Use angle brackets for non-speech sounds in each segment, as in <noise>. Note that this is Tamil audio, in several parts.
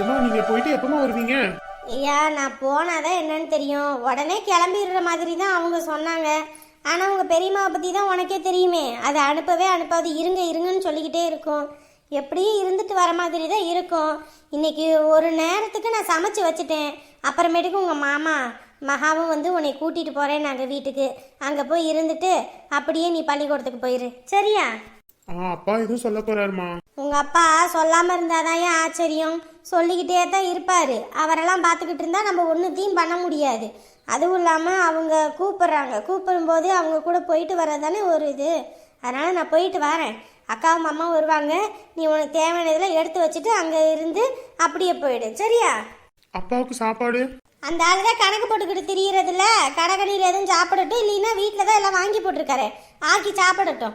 ஏமா நீங்க போயிட்டு எப்பமா வருவீங்க? ஐயா நான் போனாதான் என்னன்னு தெரியும். உடனே கிளம்பிடுற மாதிரி தான் அவங்க சொன்னாங்க. ஆனால் உங்கள் பெரியம்மாவை பற்றி தான் உனக்கே தெரியுமே. அதை அனுப்பவே அனுப்பாது இருங்க இருங்கன்னு சொல்லிக்கிட்டே இருக்கும். எப்படியும் இருந்துட்டு வர மாதிரி தான் இருக்கும். இன்னைக்கு ஒரு நேரத்துக்கு நான் சமைச்சு வச்சுட்டேன். அப்புறமேட்டுக்கு உங்கள் மாமா மகாவும் வந்து உன்னை கூட்டிகிட்டு போகிறேன் நாங்கள் வீட்டுக்கு. அங்கே போய் இருந்துட்டு அப்படியே நீ பள்ளிக்கூடத்துக்கு போயிரு. சரியா? அப்பா எதுவும் சொல்ல போறாருமா உங்க அப்பா சொல்லாம இருந்தாதான் ஏன் ஆச்சரியம்? சொல்லிக்கிட்டே தான் இருப்பாரு. அவரெல்லாம் பார்த்துக்கிட்டு இருந்தா நம்ம ஒன்றுத்தையும் பண்ண முடியாது. அதுவும் இல்லாமல் அவங்க கூப்பிடுறாங்க. கூப்பிடும்போது அவங்க கூட போயிட்டு வர்றதானே ஒரு இது. அதனால நான் போயிட்டு வரேன். அக்காவும் அம்மா வருவாங்க. நீ உனக்கு தேவையானதெல்லாம் எடுத்து வச்சுட்டு அங்கே இருந்து அப்படியே போயிடு. சரியா? அப்பாவுக்கு சாப்பாடு? அந்த ஆள் தான் கணக்கு போட்டுக்கிட்டு திரியறதில்ல கடைக்கணியில் எதுவும் சாப்பிடட்டும் இல்லைன்னா வீட்டில் தான் எல்லாம் வாங்கி போட்டிருக்காரு. ஆக்கி சாப்பிடட்டும்.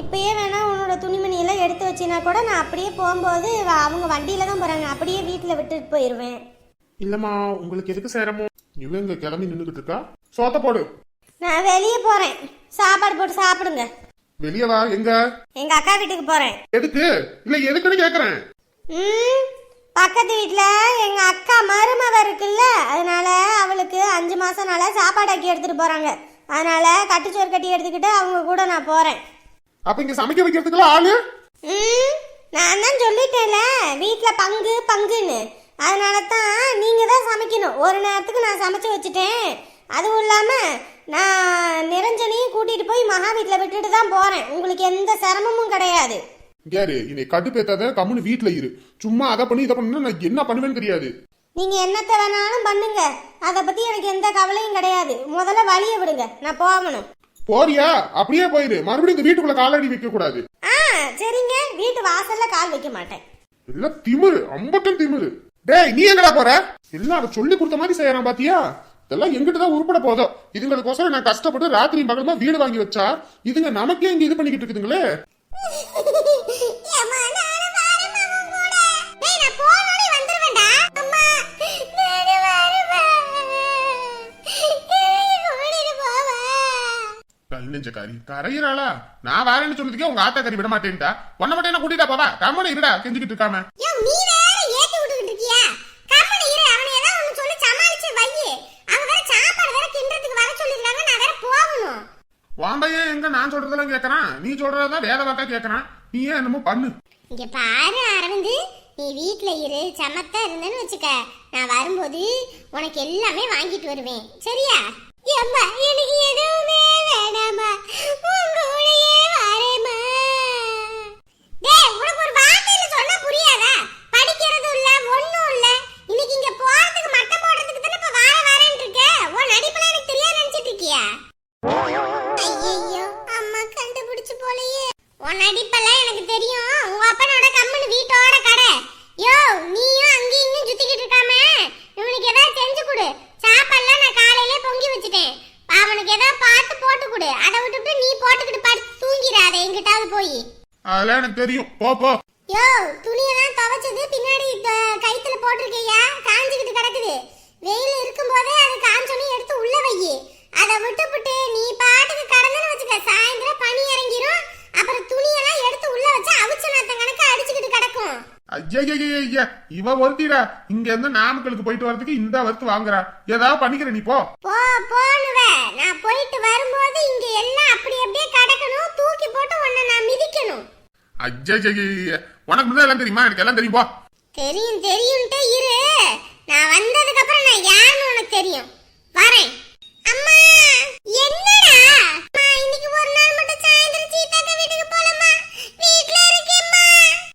இப்பயே வேணா உன்னோட துணிமணியெல்லாம் எடுத்து வச்சினா கூட நான் அப்படியே போகும்போது அவங்க வண்டியில தான் போறாங்க. அப்படியே வீட்டில் விட்டுட்டு போயிடுவேன் இல்லம்மா உங்களுக்கு எதுக்கு சேரமோ? இவன் இங்க கிளம்பி நின்னுகிட்டு இருக்கா. சோத்த போடு. நான் வெளியே போறேன். சாப்பாடு போட்டு சாப்பிடுங்க. வெளிய வா எங்க? எங்க அக்கா வீட்டுக்கு போறேன். எதுக்கு? இல்ல எதுக்குன்னு கேக்குறேன். பக்கத்து வீட்டில் எங்க அக்கா மருமவ இருக்குல்ல அதனால அவளுக்கு அஞ்சு மாசம்னால சாப்பாடு ஆக்கி எடுத்துட்டு போறாங்க. அதனால கட்டுச்சோறு கட்டி எடுத்துக்கிட்டு அவங்க கூட நான் போறேன். அப்ப இங்க சமைக்க வைக்கிறதுக்குலாம் ஆளு? நான் தான் சொல்லிட்டேன்ல. வீட்டில் பங்கு பங்குன்னு. அதனால தான் நீங்கள் தான் சமைக்கணும். ஒரு நேரத்துக்கு நான் சமைச்சு வச்சுட்டேன். அதுவும் இல்லாமல் நான் நிரஞ்சனையும் கூட்டிகிட்டு போய் மகா வீட்டில் விட்டுட்டு தான் போகிறேன் உங்களுக்கு எந்த சிரமமும் கிடையாது. யாரு? என்னை கடுப்பேத்தாத கம்முன்னு வீட்டுல இரு. சும்மா அதை பண்ணி இதை பண்ணா நான் என்ன பண்ணுவேன்னு தெரியாது. நீங்கள் என்னத்தை வேணாலும் பண்ணுங்க. அதை பற்றி எனக்கு எந்த கவலையும் கிடையாது. முதல்ல வழியை விடுங்க. நான் போகணும். போறியா? அப்படியே போயிரு. மறுபடியும் இந்த வீட்டுக்குள்ள காலடி வைக்க கூடாது. ஆ சரிங்க. வீட்டு வாசல்ல கால் வைக்க மாட்டேன். எல்லாம் திமிரு. அம்பட்டும் திமிரு. டேய் நீ எங்கடா போற? எல்லாம் அவன் சொல்லி கொடுத்த மாதிரி செய்யறான் பாத்தியா? இதெல்லாம் எங்கிட்ட தான் உருப்பட போதும் இதுங்களுக்கோசரம் நான் கஷ்டப்பட்டு ராத்திரி பகலமா வீடு வாங்கி வச்சா இதுங்க நமக்கே இங்க இது பண்ணிக்கிட்டு இருக்குதுங்களே. ஏம்மா, நானும் வரேன் மாமா கூட. டேய், நான் போனோடனே வந்துருவேன்டா. அம்மா, கல் நெஞ்சக்காரி. கரையிறாளா? நான் வரேன்னு சொன்னதுக்கே உங்க ஆத்தா கறி விட மாட்டேன்டா உன்ன மட்டும் என்ன கூட்டிட்டா போவா? கம்மனு இருடா கெஞ்சிக்கிட்டு இருக்காம. யோவ், நீ வேற ஏத்தி விட்டுக்கிட்டு இருக்கியா? கம்முனு இரு, அவனை ஏதாவது ஒண்ணு சொல்லி சமாளிச்சு வையி. அவங்க வேற சாப்பாடு வேற கிண்டுறதுக்கு வர சொல்லிருக்காங்க, நான் வேற போகணும். உன் பையன் எங்க நான் சொல்றதெல்லாம் கேக்குறான்? நீ சொல்றதான் வேத வாக்கா கேக்குறான். நீ ஏன் என்னமோ பண்ணு. இங்க பாரு அரவிந்து. நீ வீட்ல இரு சமத்தா இருந்தேன்னு வச்சுக்க. நான் வரும்போது உனக்கு எல்லாமே வாங்கிட்டு வருவேன். சரியா? ஏம்மா எனக்கு எதுவுமே வேணாமா பார்த்து போட்டு கொடு அதை விட்டுட்டு நீ போட்டுக்கிட்டு படுத்து தூங்கிடாத எங்கிட்டாவது போய். அதெல்லாம் எனக்கு தெரியும். போ போ. யோ துணியெல்லாம் துவைச்சது பின்னாடி கைத்துல போட்டிருக்கையா? காஞ்சிக்கிட்டு கிடக்குது. வெயில் இருக்கும்போதே அது காஞ்சோனே எடுத்து உள்ள வையி. அதை விட்டுப்புட்டு நீ பாட்டுக்கு கடந்துன்னு வச்சுக்க. சாயந்தரம் பனி இறங்கிரும். அப்புறம் துணியெல்லாம் எடுத்து உள்ள வச்சு அவிச்ச நாத்தம் கணக்கு அடிச்சுக்கிட்டு கிடக்கும். ஐயா இவ ஒருத்திடா. இங்க இருந்து நாமக்கலுக்கு போயிட்டு வரதுக்கு இந்த வருத்து வாங்குறா. ஏதாவது பண்ணிக்கிற நீ போ. போ நான் போயிட்டு வரும்போது இங்க எல்லாம் அப்படி அப்படியே கிடக்கணும். தூக்கி போட்டு உன்னை நான் மிதிக்கணும். ஐயா உனக்கு முதல்ல எல்லாம் தெரியுமா? எனக்கு எல்லாம் தெரியும் போ. தெரியும் தெரியும்ட்டே இரு. நான் வந்ததுக்கு அப்புறம் நான் யாருன்னு உனக்கு தெரியும். வரேன். அம்மா என்னடா? அம்மா இன்னைக்கு ஒரு நாள் மட்டும் சாயந்தரம் சீதாக்கா வீட்டுக்கு போலாமா வீட்ல இருக்கேம்மா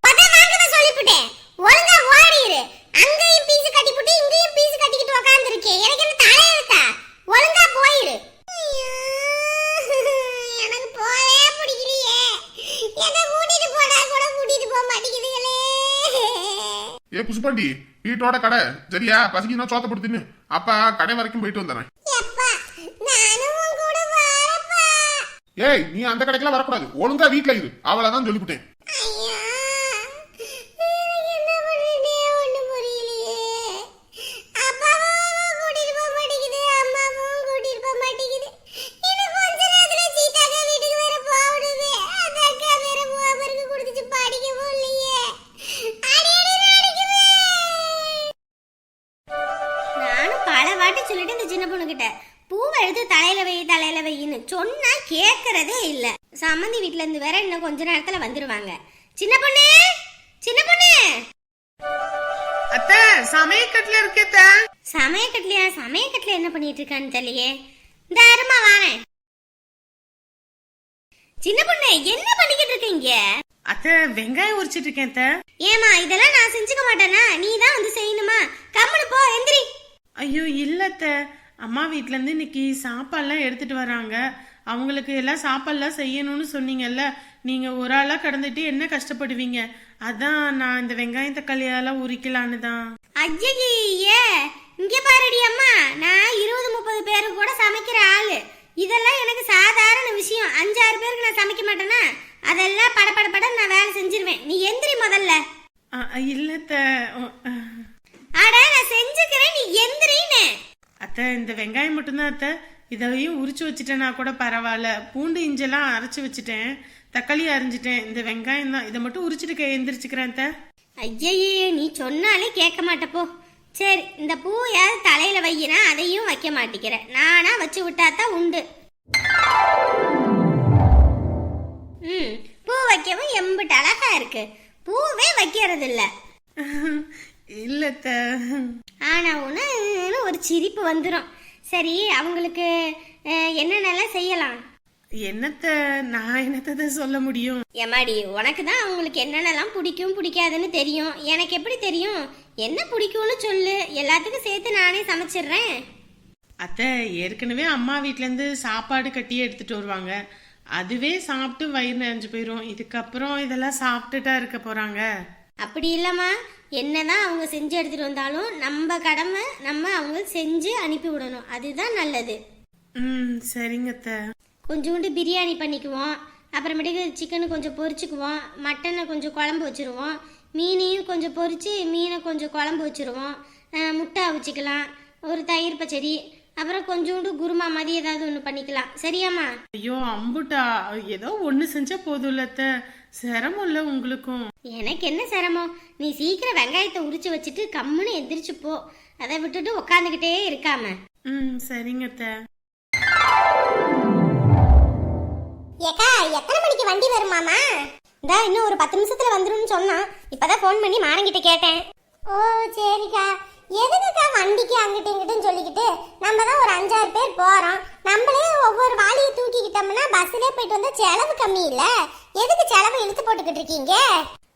பத வாங்கத சொல்லிப்புட்டேன் ஒழுங்கா ஓடிரு அங்கேயும் பீஸ் கட்டிப்புட்டு இங்கேயும் பீஸ் கட்டிக்கிட்டு உட்கார்ந்திருக்கேன் எனக்கு என்ன தலையெழுத்தா ஒழுங்கா போயிரு எனக்கு போவே பிடிக்கலையே என்ன கூட்டிட்டு போனா கூட கூட்டிட்டு போக மாட்டேங்குதுங்களே புஷ்பாண்டி வீட்டோட கடை. சரியா? பசிக்குன்னா சோத்த போட்டு தின்னு. அப்பா கடை வரைக்கும் போயிட்டு வந்துடுறேன். ஏய் நீ அந்த கடைக்கெல்லாம் வரக்கூடாது. ஒழுங்கா வீட்ல இரு. அவளதான் சொல்லிவிட்டேன். பல வாட்டி சொல்லிட்டு இந்த சின்ன பொண்ணு கிட்ட பூவை எடுத்து தலையில வை தலையில வைன்னு சொன்னா கேக்குறதே இல்ல. சம்மந்தி வீட்டுல இருந்து வேற இன்னும் கொஞ்ச நேரத்துல வந்துருவாங்க. சின்ன பொண்ணு சின்ன பொண்ணு. அத்தை சமயக்கட்டுல இருக்கேத்த சமயக்கட்டுலயா சமயக்கட்டுல என்ன பண்ணிட்டு இருக்கான்னு தெரியலையே. இந்த அருமா வாரேன். சின்ன பொண்ணு என்ன பண்ணிக்கிட்டு இருக்கீங்க அத்த வெங்காயம் உரிச்சிட்டு இருக்கேன் ஏமா இதெல்லாம் நான் செஞ்சுக்க மாட்டேனா? நீ தான் வந்து செய்யணுமா? கம்முனு போ எந்திரி. ஐயோ இல்ல அத்தை அம்மா வீட்ல இருந்து இன்னைக்கு சாப்பாடுலாம் எடுத்துட்டு வராங்க. அவங்களுக்கு எல்லாம் சாப்பாடுலாம் செய்யணும்னு சொன்னீங்கல்ல. நீங்க ஒரு ஆளா கடந்துட்டு என்ன கஷ்டப்படுவீங்க? அதான் நான் இந்த வெங்காயம் தக்காளியெல்லாம் உரிக்கலான்னு தான். ஐயே. இங்க பாருடி அம்மா. நான் இருபது முப்பது பேருக்கு கூட சமைக்கிற ஆளு. இதெல்லாம் எனக்கு சாதாரண விஷயம். அஞ்சாறு பேருக்கு நான் சமைக்க மாட்டேனா? அதெல்லாம் பட பட பட நான் வேலை செஞ்சிருவேன். நீ எந்திரி முதல்ல. அ, அ, இல்ல அத்தை உ- அ. அட நான் செஞ்சுக்கிறேன். நீ எந்திரின்னு அத்தை இந்த வெங்காயம் மட்டும்தான் அத்தை. இதையும் உரிச்சு வச்சுட்டேன்னா கூட பரவாயில்ல. பூண்டு இஞ்செல்லாம் அரைச்சு வச்சுட்டேன். தக்காளி அரிஞ்சிட்டேன். இந்த வெங்காயம் தான். இதை மட்டும் உரிச்சிட்டு எந்திரிச்சுக்கிறேன் அத்தை. ஐயையே நீ சொன்னாலே கேட்க மாட்டப்போ. சரி இந்த பூயாவது தலையில வையினா அதையும் வைக்க மாட்டேங்கிற நானா வச்சு விட்டாதான் உண்டு. ம் பூ வைக்கவும் எம்பிட்டு அழகா இருக்கு. பூவே வைக்கிறது இல்ல <laughs> இல்ல அத்தை. ஆனா ஒன்று ஒரு சிரிப்பு வந்துடும் சரி அவங்களுக்கு என்னென்னலாம் செய்யலாம்? என்னத்த நான் என்னத்த சொல்ல முடியும்? எம்மாடி உனக்கு தான் அவங்களுக்கு என்னென்னலாம் பிடிக்கும் பிடிக்காதுன்னு தெரியும். எனக்கு எப்படி தெரியும்? என்ன பிடிக்கும்னு சொல்லு. எல்லாத்துக்கும் சேர்த்து நானே சமைச்சிடுறேன். அத்தை ஏற்கனவே அம்மா வீட்ல இருந்து சாப்பாடு கட்டி எடுத்துட்டு வருவாங்க. அதுவே சாப்பிட்டு வயிறு நிறைஞ்சு போயிரும். இதுக்கப்புறம் இதெல்லாம் சாப்பிட்டுட்டா இருக்க போறாங்க. அப்படி இல்லைம்மா. என்னதான் அவங்க செஞ்சு எடுத்துட்டு வந்தாலும் நம்ம கடமை நம்ம அவங்களுக்கு செஞ்சு அனுப்பி விடணும். அதுதான் நல்லது. ம் சரிங்க கொஞ்சோண்டு பிரியாணி பண்ணிக்குவோம். அப்புறமேட்டுக்கு சிக்கனு கொஞ்சம் பொரிச்சுக்குவோம். மட்டனை கொஞ்சம் குழம்பு வச்சுருவோம். மீனையும் கொஞ்சம் பொரிச்சு மீனை கொஞ்சம் குழம்பு வச்சுருவோம். முட்டை அவிச்சிக்கலாம். ஒரு தயிர் பச்சடி. அப்புறம் கொஞ்சோண்டு குருமா மாதிரி ஏதாவது ஒன்று பண்ணிக்கலாம். சரியாம்மா? ஐயோ அம்புட்டா. ஏதோ ஒண்ணு செஞ்சா போதும்ல அத்தை. சிரமம் இல்ல உங்களுக்கும். எனக்கு என்ன சிரமம்? நீ சீக்கிரம் வெங்காயத்தை உரிச்சு வச்சுட்டு கம்முன்னு எந்திரிச்சு போ. அதை விட்டுட்டு உக்காந்துக்கிட்டே இருக்காம. ம் சரிங்க அத்தை. ஏக்கா எத்தனை மணிக்கு வண்டி வருமாமா இந்தா இன்னும் ஒரு பத்து நிமிஷத்துல வந்துரும்னு சொன்னான். இப்பதான் ஃபோன் பண்ணி மாறங்கிட்ட கேட்டேன். ஓ சரிக்கா. எதுக்குக்கா வண்டிக்கு அங்கிட்டு இங்கிட்டுன்னு சொல்லிக்கிட்டு? நம்ம தான் ஒரு அஞ்சாறு பேர் போகிறோம் நம்மளே ஒவ்வொரு வாளியை தூக்கிக்கிட்டோம்னா பஸ்ஸிலே போயிட்டு வந்தால் செலவு கம்மி இல்லை? எதுக்கு செலவு இழுத்து போட்டுக்கிட்டு இருக்கீங்க?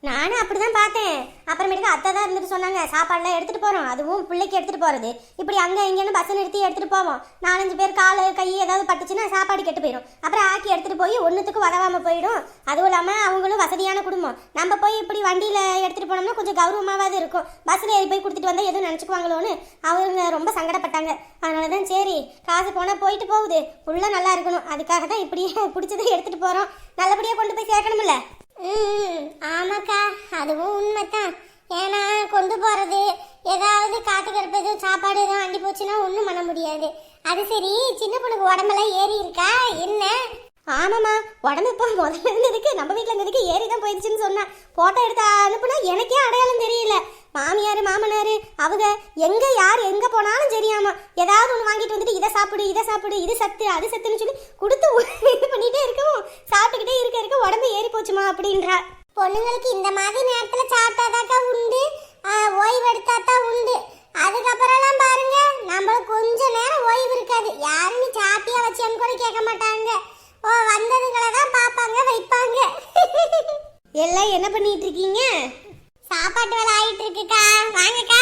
நானும் அப்படிதான் பார்த்தேன். அப்புறமேட்டுக்கு அத்தை தான் இருந்துட்டு சொன்னாங்க சாப்பாடுலாம் எடுத்துட்டு போறோம். அதுவும் பிள்ளைக்கு எடுத்துட்டு போறது. இப்படி அங்க இங்கேன்னு பஸ் நிறுத்தி எடுத்துட்டு போவோம். நாலஞ்சு பேர் காலு கை ஏதாவது பட்டுச்சுன்னா சாப்பாடு கெட்டு போயிடும் அப்புறம் ஆக்கி எடுத்துட்டு போய் ஒன்றுத்துக்கு உதவாம போயிடும். அதுவும் இல்லாம அவங்களும் வசதியான குடும்பம். நம்ம போய் இப்படி வண்டியில எடுத்துட்டு போனோம்னா கொஞ்சம் கௌரவமாவது இருக்கும். பஸ்ல ஏறி போய் கொடுத்துட்டு வந்தா எதுவும் நினைச்சுக்குவாங்களோன்னு அவங்க ரொம்ப சங்கடப்பட்டாங்க. அதனாலதான் சரி காசு போனா போயிட்டு போகுது. புள்ள நல்லா இருக்கணும். அதுக்காக தான் இப்படியே <laughs> பிடிச்சதை எடுத்துட்டு போறோம். நல்லபடியா கொண்டு போய் சேர்க்கணும்ல. ம் ஆமாக்கா. அதுவும் உண்மைதான். ஏன்னா கொண்டு போறது ஏதாவது காத்து கருப்பு எதுவும் சாப்பாடு எதுவும் அண்டி போச்சுன்னா ஒன்றும் பண்ண முடியாது. அது சரி சின்ன பொண்ணுக்கு உடம்பெல்லாம் ஏறி இருக்கா? என்ன? ஆமாம்மா உடம்பு இப்போ முதல்ல இருந்ததுக்கு நம்ம வீட்டில் இருந்ததுக்கு ஏறி தான் போயிடுச்சுன்னு சொன்னா. ஃபோட்டோ எடுத்து அனுப்புனா எனக்கே அடையாளம் தெரியல. மாமியார் மாமனார் அவங்க எங்கே யார் எங்கே போனாலும் சரியாமா ஏதாவது ஒன்று வாங்கிட்டு வந்துட்டு இதை சாப்பிடு இதை சாப்பிடு இது சத்து அது சத்துன்னு சொல்லி கொடுத்து இது பண்ணிகிட்டே இருக்கவும் சாப்பிட்டுக்கிட்டே இருக்க இருக்க உடம்பு ஏறி போச்சுமா அப்படின்றா. பொண்ணுங்களுக்கு இந்த மாதிரி நேரத்தில் சாப்பிட்டாதாக்கா உண்டு. ஓய்வு எடுத்தாதான் உண்டு. அதுக்கப்புறம்லாம் பாருங்க நம்மளுக்கு கொஞ்ச நேரம் ஓய்வு இருக்காது. யாரும் நீ சாப்பிட்டியா கூட கேட்க மாட்டாங்க. வந்ததுங்களை தான் பார்ப்பாங்க வைப்பாங்க. எல்லாம் என்ன பண்ணிட்டு இருக்கீங்க சாப்பாட்டு வேலை ஆயிட்டு இருக்குக்கா வாங்கக்கா.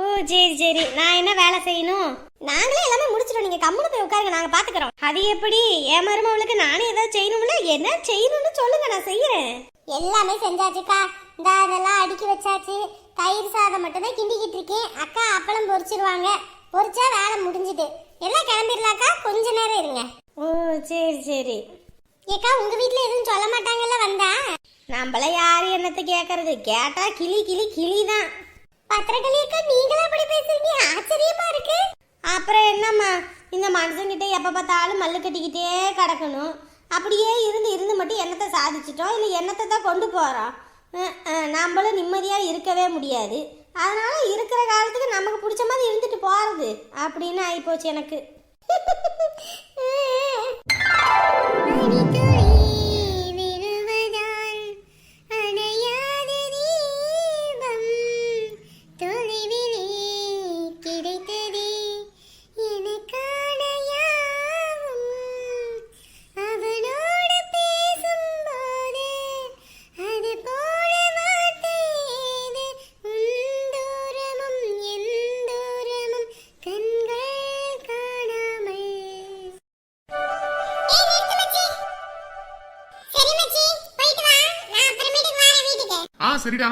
ஓ சரி சரி. நான் என்ன வேலை செய்யணும்? நாங்களே எல்லாமே முடிச்சிட்டோம். நீங்க கம்முனு போய் உட்காருங்க நாங்க பாத்துக்கிறோம் அது எப்படி? என் மருமவளுக்கு நானே ஏதாவது செய்யணும்ல? என்ன செய்யணும்னு சொல்லுங்க நான் செய்யறேன். எல்லாமே செஞ்சாச்சுக்கா. இந்த அதெல்லாம் அடுக்கி வச்சாச்சு. தயிர் சாதம் மட்டும் தான் கிண்டிக்கிட்டு இருக்கேன் அக்கா அப்பளம் பொரிச்சிருவாங்க. பொரிச்சா வேலை முடிஞ்சுது. எல்லாம் கிளம்பிடலாக்கா? கொஞ்ச நேரம் இருங்க. ஓ சரி சரி. ஏக்கா உங்க வீட்ல எதுவும் சொல்ல மாட்டாங்கல்ல வந்தா? நம்மள யாரு என்னத்தை கேக்குறது? கேட்டா கிளி கிளி கிளி தான் பத்திரகளி அக்கா நீங்களா அப்படி பேசுறீங்க. ஆச்சரியமா இருக்கு. அப்புறம் என்னம்மா? இந்த மனுஷங்கிட்ட எப்ப பார்த்தாலும் மல்லு கட்டிக்கிட்டே கிடக்கணும். அப்படியே இருந்து இருந்து மட்டும் என்னத்தை சாதிச்சிட்டோம்? இல்லை என்னத்தை தான் கொண்டு அஹ், நம்மளும் நிம்மதியா இருக்கவே முடியாது. அதனால இருக்கிற காலத்துக்கு நமக்கு பிடிச்ச மாதிரி இருந்துட்டு போறது. அப்படின்னு ஆயிப்போச்சு எனக்கு. <laughs> Very good. சரிடா.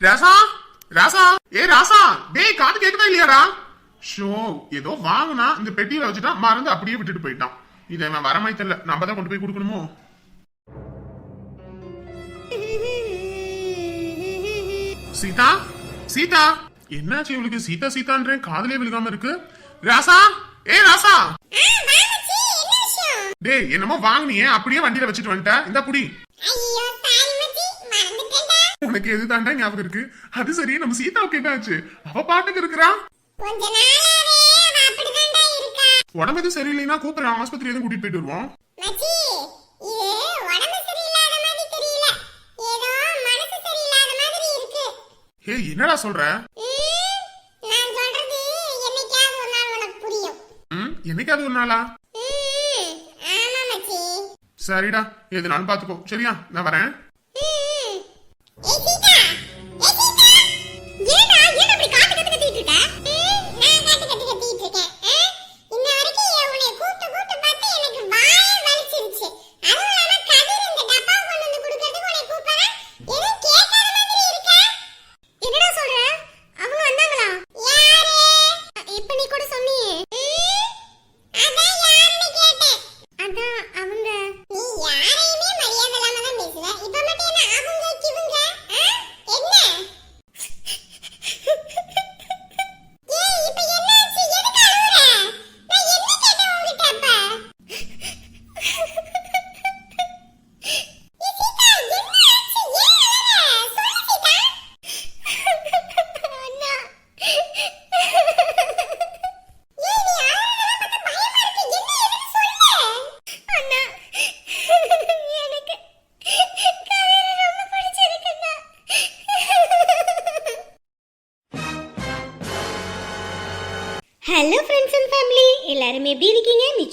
ராசா ராசா ஏ ராசா டேய் காது கேக்குதா இல்லையாடா? ஷோ ஏதோ வாங்குனா இந்த பெட்டியில வச்சுட்டா மறந்து அப்படியே விட்டுட்டு போயிட்டான். இதை இவன் வரமாய் தெரியல. நம்ம தான் கொண்டு போய் கொடுக்கணுமோ? சீதா சீதா என்னாச்சு இவளுக்கு? சீதா சீதான்றேன் காதலே விழுகாம இருக்கு. ராசா ஏ ராசா? டேய் என்னமோ வாங்குனியே அப்படியே வண்டியில வச்சுட்டு வந்துட்ட. இந்த புடி. உனக்கு எது தாண்டா ஞாபகம் இருக்கு? அது சரி நம்ம சீதாவுக்கு என்னாச்சு அவ பாட்டுக்கு இருக்கிறா. உடம்பு எதுவும் சரியில்லைன்னா கூப்பிடுறேன். ஆஸ்பத்திரி எதுவும் கூட்டிட்டு போயிட்டு வருவோம் மச்சி, இது உடம்பு சரியில்லாத மாதிரி தெரியல. ஏதோ மனசு சரியில்லாத மாதிரி இருக்கு. ஏ என்னடா சொல்ற? என்னைக்காவது ஒரு நாள். சரிடா எதுனாலும் பாத்துக்கோ சரியா நான் வரேன்.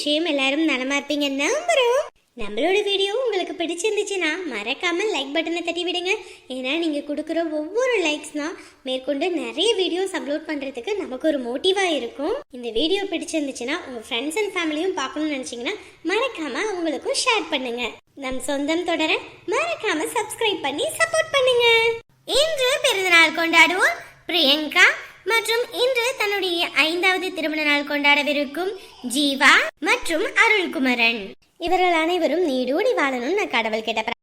நிச்சயம் எல்லாரும் நலமா இருப்பீங்க நம்புறோம். நம்மளோட வீடியோ உங்களுக்கு பிடிச்சிருந்துச்சுன்னா மறக்காம லைக் பட்டனை தட்டி விடுங்க. ஏன்னா நீங்கள் கொடுக்குற ஒவ்வொரு லைக்ஸ்னா மேற்கொண்டு நிறைய வீடியோஸ் அப்லோட் பண்ணுறதுக்கு நமக்கு ஒரு மோட்டிவாக இருக்கும். இந்த வீடியோ பிடிச்சிருந்துச்சுன்னா உங்கள் ஃப்ரெண்ட்ஸ் அண்ட் ஃபேமிலியும் பார்க்கணும்னு நினச்சிங்கன்னா மறக்காம அவங்களுக்கும் ஷேர் பண்ணுங்க. நம் சொந்தம் தொடர மறக்காம சப்ஸ்கிரைப் பண்ணி சப்போர்ட் பண்ணுங்க. இன்று பிறந்தநாள் கொண்டாடுவோம் பிரியங்கா மற்றும் இன்று தன்னுடைய ஐந்தாவது திருமண நாள் கொண்டாடவிருக்கும் ஜீவா மற்றும் அருள்குமரன். இவர்கள் அனைவரும் நீடூடி வாழணும்னு நான் கடவுள் கேட்ட